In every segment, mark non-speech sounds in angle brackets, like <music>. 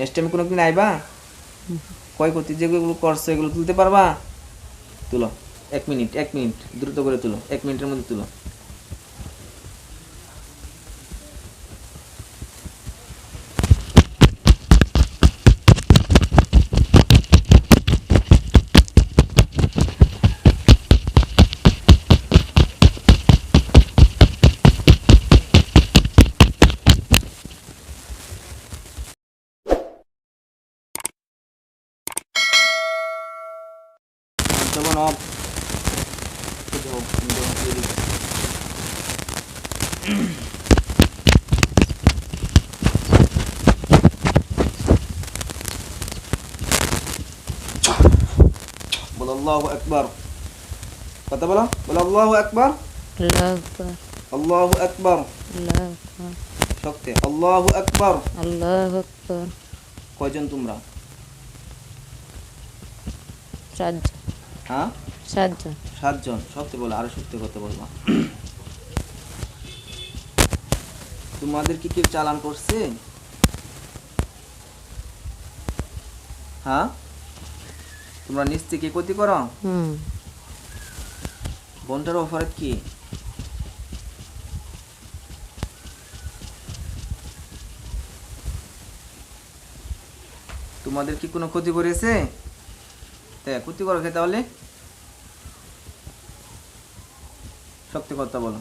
Next time কোনো দিন আইবা? ক্ষয়ক্ষতি যেগুলো করছে, এগুলো তুলতে পারবা? তুলো। এক মিনিট এক মিনিট। দ্রুত করে তুলো। এক মিনিটের মধ্যে তুলো। তখন অফ বলো আল্লাহু আকবার কথা বলো বলো আল্লাহু আকবার আল্লাহু আকবার আল্লাহু আকবার আল্লাহু আকবার শক্তি আল্লাহু আকবার আল্লাহু আকবার কয়জন তোমরা সাতজন হ্যাঁ? সাতজন। সাতজন। সত্যি বলো আরও সত্যি কথা বলব। তোমাদের কি কেউ চালান করছে? হ্যাঁ? তোমরা নিচ থেকে ক্ষতি করো? হুম। বোনটার অফার কি? তোমাদের কি কোনো ক্ষতি করেছে? ক্ষতি করো খেতে তাহলে সত্যি কথা বলো।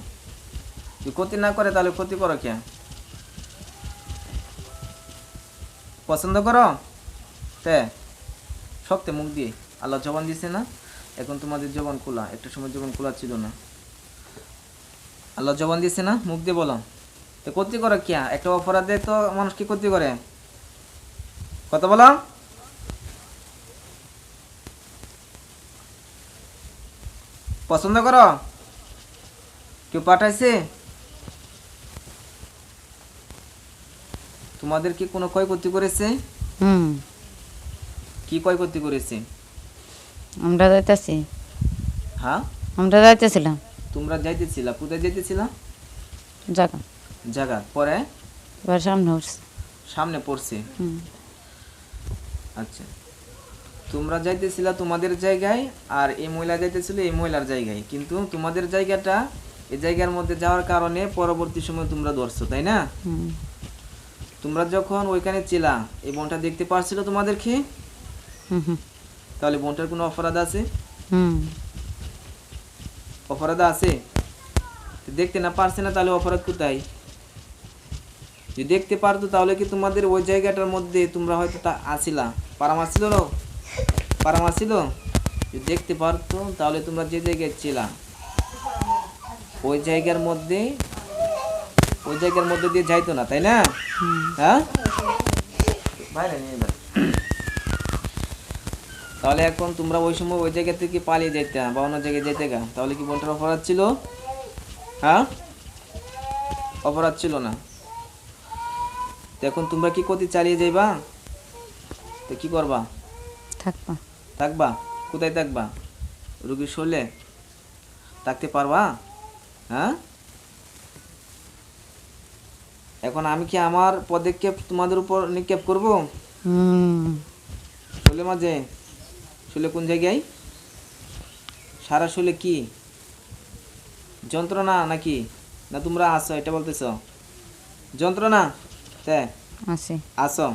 ক্ষতি না করে তাহলে ক্ষতি করো কে? পছন্দ করো? তে সত্যি মুখ দিয়ে। আল্লাহ জবান দিছে না? এখন তোমাদের জবান খোলা। একটা সময় জবান খোলা ছিল না। আল্লাহ জবান দিছে না? মুখ দিয়ে বলো। তো, ক্ষতি করো কে? একটা অপরাধে তো মানুষ কি ক্ষতি করে? কথা বলো। পছন্দ করো? কেউ পাঠাইছে? তোমাদের কি কোনো ক্ষয়ক্ষতি করেছে? হুম। কি ক্ষয়ক্ষতি করেছে? আমরা যাইতেছি। হ্যাঁ? আমরা যাইতেছিলাম। তোমরা যাইতেছিলা? কোথায় যাইতেছিলা? জায়গা জায়গা পরে? এবার সামনে সামনে পড়ছে? হুম। আচ্ছা। তোমরা যাইতেছিলা তোমাদের জায়গায় আর এই মহিলা যাইতেছিল এই মহিলার জায়গায়। কিন্তু তোমাদের জায়গাটা এই জায়গার মধ্যে যাওয়ার কারণে পরবর্তী সময় তোমরা ধরছো তাই না? তোমরা যখন ওইখানে ছিলা এই বোনটা দেখতে পারছিল তোমাদেরকে? তাহলে বোনটার কোনো অপরাধ আছে? অপরাধ আছে? দেখতে না পারছে না তাহলে অপরাধ কোথায়? যদি দেখতে পারতো তাহলে কি তোমাদের ওই জায়গাটার মধ্যে তোমরা হয়তো তা আসিলা? পারামার ছিল না পারামার ছিল যদি দেখতে পারতো তাহলে তোমরা যে জায়গায় ছিলা ওই জায়গার মধ্যে ওই জায়গার মধ্যে দিয়ে যাইতো না তাই না? হ্যাঁ? বাইরে নিয়ে। তাহলে এখন তোমরা ওই সময় ওই জায়গা থেকে পালিয়ে যেতে বা অন্য জায়গায় যেতে গা তাহলে কি বোনটার অপরাধ ছিল? হ্যাঁ? অপরাধ ছিল না। তো এখন তোমরা কি করতে চালিয়ে যাইবা? তো কি করবা? থাকবা। থাকবা? কোথায় থাকবা? রুগীর শরীরে? থাকতে পারবা? হ্যাঁ? এখন আমি কি আমার পদক্ষেপ তোমাদের উপর নিক্ষেপ করব? শোলে মাঝে? শোলে কোন জায়গায়? সারা শোলে কি? যন্ত্রণা নাকি? না তোমরা আসো এটা বলতেছ? যন্ত্রণা? আছে। আসো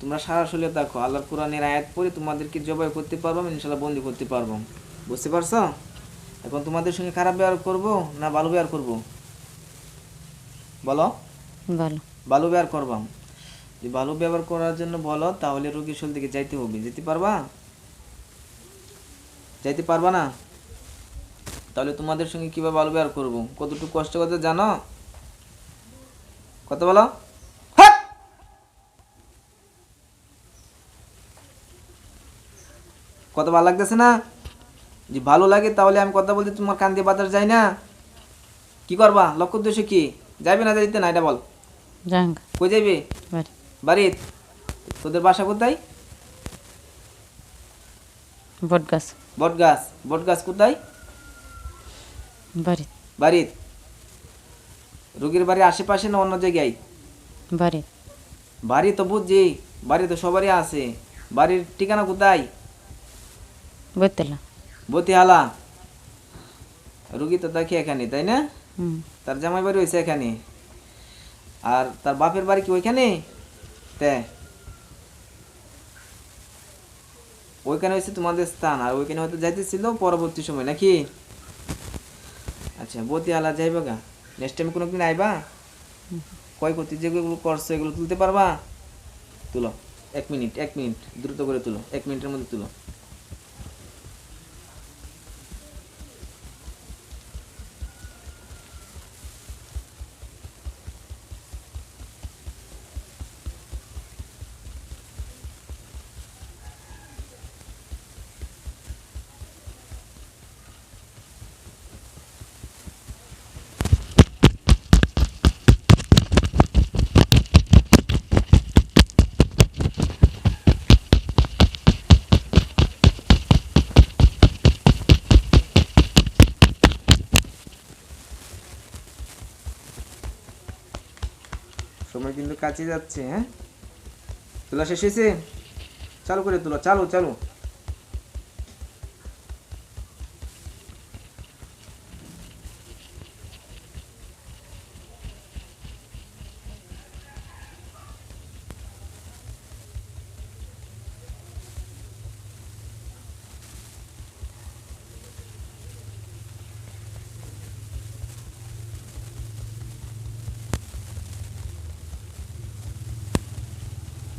তোমরা সারা দেখো আল্লাহর কোরআনের আয়াত পড়ে তোমাদেরকে জবাই করতে পারব ইনশাল্লাহ বন্দি করতে পারব। বুঝতে পারছ? এখন তোমাদের সঙ্গে খারাপ ব্যবহার করব না ভালো ব্যবহার করব? বলো। ভালো ভালো ব্যবহার করবাম যদি ভালো ব্যবহার করার জন্য বলো তাহলে রোগীর শরীর দিকে যাইতে হবে। যেতে পারবা? যাইতে পারবা না? তাহলে তোমাদের সঙ্গে কীভাবে ভালো ব্যবহার করব? কতটুকু কষ্ট করতে জানো? কত বলো। কত ভালো লাগতেছে না? যে ভালো লাগে তাহলে আমি কথা বলতে তোমার কান দিয়ে বাতাস যায় না। কি করবা? লক্ষ্য উদ্দেশ্য কি? যাইবে না যাইতে? না এটা বল। কই যাইবে? বাড়ি। বাড়িত তোদের বাসা কোথায়? বট গাছ বট গাছ বট গাছ কোথায়? বাড়ি বাড়িত রোগীর বাড়ির আশেপাশে না অন্য জায়গায়? বাড়ি বাড়ি তো বুঝছি বাড়ি তো সবারই আছে। বাড়ির ঠিকানা কোথায়? বইতলা। রুগী তো দেখি এখানে তাই না? তার জামাই বাড়ি হয়েছে এখানে। আর তার বাপের বাড়ি কি ওইখানে? তে। ওইখানে হয়েছে তোমাদের স্থান আর ওইখানে হয়তো যাইতেছিল পরবর্তী সময় নাকি? আচ্ছা বতিহালা যাইবা গা। নেক্সট টাইম কোনো দিন আইবা? কয় করতে যেগুলো করছ এগুলো তুলতে পারবা? তুলো এক মিনিট এক মিনিট দ্রুত করে তুলো এক মিনিটের মধ্যে তুলো। সময় কিন্তু কাছে যাচ্ছে হ্যাঁ? তোলা শেষ হয়েছে? চালু করে তোলা চালু চালু।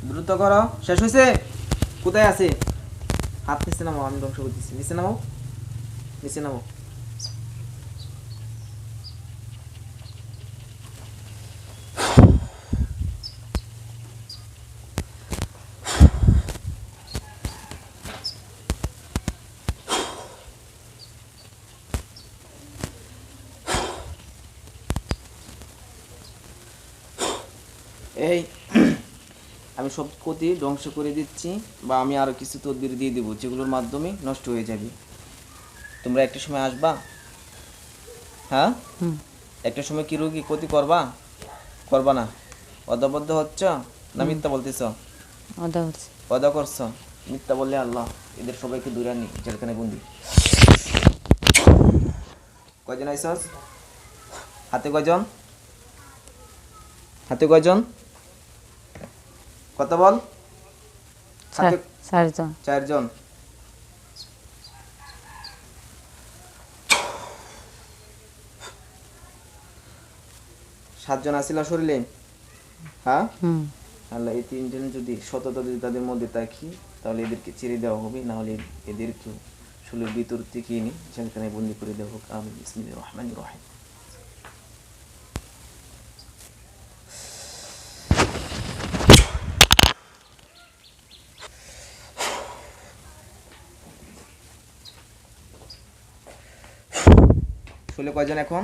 দ্রুত করো। শেষ হয়েছে কোথায় আছে? হাত নিচে নামাও, আমি ধ্বংস করতেছি। নিচে নামো নিচে নামাও। এই আমি সব ক্ষতি ধ্বংস করে দিচ্ছি বা আমি আরও কিছু তদবির দিয়ে দেবো যেগুলোর মাধ্যমে নষ্ট হয়ে যাবে। তোমরা একটা সময় আসবা? হ্যাঁ? একটা সময় কি রোগী ক্ষতি করবা? করবা না। অদাবদ্ধ হচ্ছ না মিথ্যা বলতেছ? অদা করছ? মিথ্যা বললে আল্লাহ এদের সবাইকে দূরে আনি জেলখানে বন্দি। কয়জন আইসস? হাতে কয়জন? হাতে কয়জন? কত বল? চারজন। চারজন। সাতজন আসিল শরীরে? হ্যাঁ? হুম। আল্লাহ এই তিনজন যদি সততা যদি তাদের মধ্যে থাকি তাহলে এদেরকে ছেড়ে দেওয়া হবে না হলে এদেরকেও শুলের ভিতর থেকে এনে সেখানে বন্দি করে দেওয়া হোক। আমি ইসমিল রহমান রহিম। শুলে কয়জন এখন?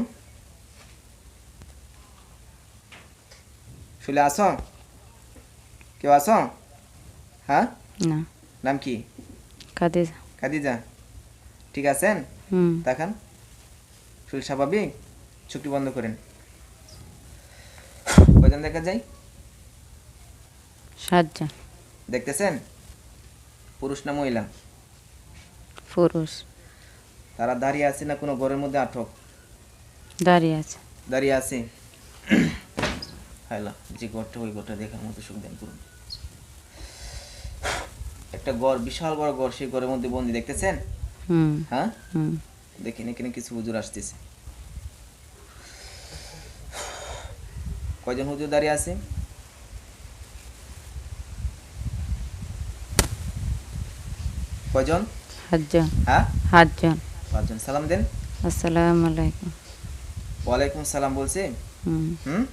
শুলে আসো। কেউ আসো? হ্যাঁ? না। নাম কি? খাদিজা। খাদিজা। ঠিক আছেন? দেখান শরীর স্বাভাবিক চুক্তি বন্ধ করেন। কয়জন দেখা যায়? সাতজন। দেখতেছেন? পুরুষ না মহিলা? পুরুষ। তারা দাঁড়িয়ে আছে না কোনো ঘরের মধ্যে আটক? দাঁড়িয়ে আছে। দাঁড়িয়ে আছে। হাইলা যে ঘরটা ওই ঘরটা দেখার মতো সুখ দেন করুন। একটা ঘর বিশাল বড় ঘর সেই ঘরের মধ্যে বন্দি দেখতেছেন? হ্যাঁ? দেখেন এখানে কিছু হুজুর আসতেছে। কয়জন হুজুর দাঁড়িয়ে আছে? কয়জন? সাতজন। হ্যাঁ? সাতজন। পাঁচজন সালাম দেন। আসসালামু আলাইকুম। ওয়ালাইকুম সালাম বলছে? হুম।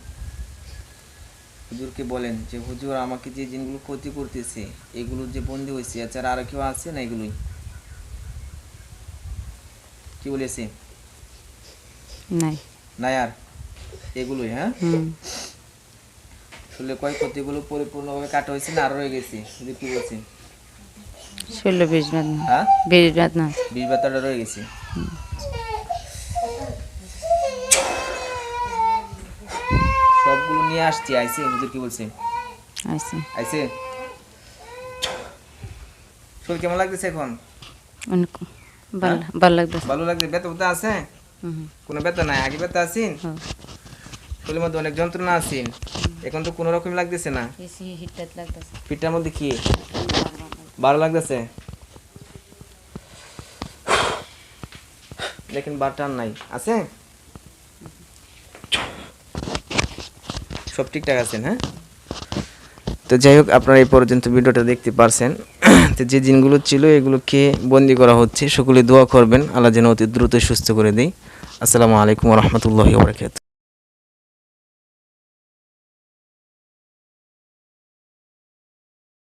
হুজুরকে বলেন যে হুজুর আমাকে যে জিনগুলো ক্ষতি করতেছে এগুলো যে বন্দি হয়েছে এছাড়া আরও কেউ আছে না এগুলোই? কি বলেছে? নাই। নাই আর? এগুলোই হ্যাঁ? আসলে কয় ক্ষতিগুলো পরিপূর্ণভাবে কাটা হয়েছে না আরও রয়ে গেছে? হুজুর কি বলছে? ষোলো বিশ বাদ না। হ্যাঁ? বিশ বাদ না। বিশ রয়ে গেছে। নিয়ে আসছি আইসি হুজুর কি বলছে? আইসি। আইছে শরীর কেমন লাগতেছে এখন? অনেক ভালো ভালো লাগতেছে। ভালো লাগছে ব্যথা ব্যথা আছে? হুম হুম। কোনো ব্যথা নাই? আগে ব্যথা আছেন? হ্যাঁ। শরীরের মধ্যে অনেক যন্ত্রণা আছেন? এখন তো কোনো রকম লাগতেছে না? পিঠটার মধ্যে কি? ভালো লাগতেছে? দেখেন বাটার নাই। আছে? সব ঠিকঠাক আছেন হ্যাঁ তো যাই হোক, আপনারা এই পর্যন্ত ভিডিওটা দেখতে পারছেন। <clears throat> তো যে দিনগুলো ছিল, এগুলোকে বন্দি করা হচ্ছে। সকলে দোয়া করবেন। আল্লাহ যেন অতি দ্রুত সুস্থ করে দেয়। আসসালামু আলাইকুম রহমতুল্লাহ বরকাত